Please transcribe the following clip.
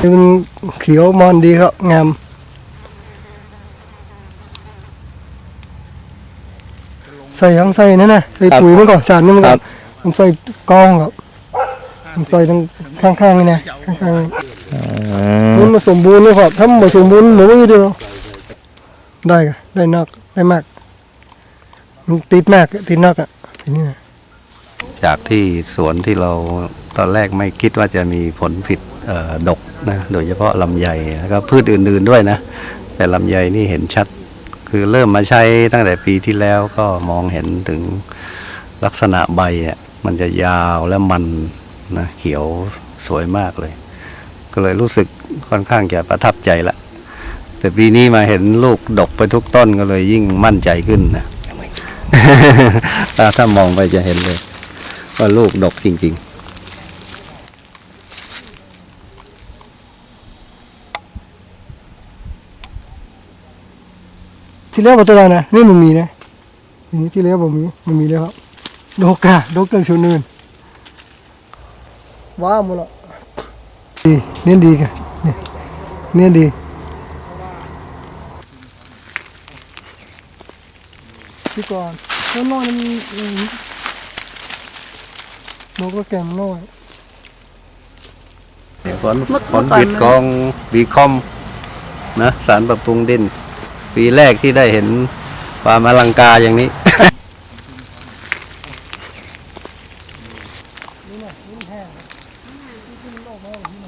มันเขียวมอนดีครับ งามใส่ยังใส่นั่นน่ะใส่ครับปุ๋ยมันก่อนสารนี่มันก่ครัอนบผมใส่กองครับผมใส่ตรงข้างๆนี่นะข้างๆอืมมันมาสมบูรณ์เลยครับถ้ามันบ่สมบูรณ์หนูไม่ได้หรอกได้กะได้นักได้มากมันติดมากอะติดนักอะทีนี้นะ จากที่สวนที่เราตอนแรกไม่คิดว่าจะมีผลผิดดกนะโดยเฉพาะลำไยแล้วก็พืชอื่นๆด้วยนะ แต่ลำไยนี่เห็นชัด คือเริ่มมาใช้ตั้งแต่ปีที่แล้วก็มองเห็นถึงลักษณะใบอะมันจะยาวและมันนะเขียวสวยมากเลย ก็เลยรู้สึกค่อนข้างจะประทับใจละ แต่ปีนี้มาเห็นลูกดกไปทุกต้นก็เลยยิ่งมั่นใจขึ้นนะถ้ามองไปจะเห็นเลย ว่าลูกดกจริง ๆที่แล้วบ่ตัวใดนะนี่มันมีนะนี้ที่แล้วบ่มีมันมีแล้วครับดกอะดกกันส่วนอื่นว้าหมดละดีเนี่ยดีกันเนี่ยเนี่ยดีที่ก่อนต้นน้อยมันมี นกก็แก่มน้อยผลผลผิดของบีคอมนะสารปรับปรุงดิน ปีแรกที่ได้เห็นความอลังการอย่างนี้น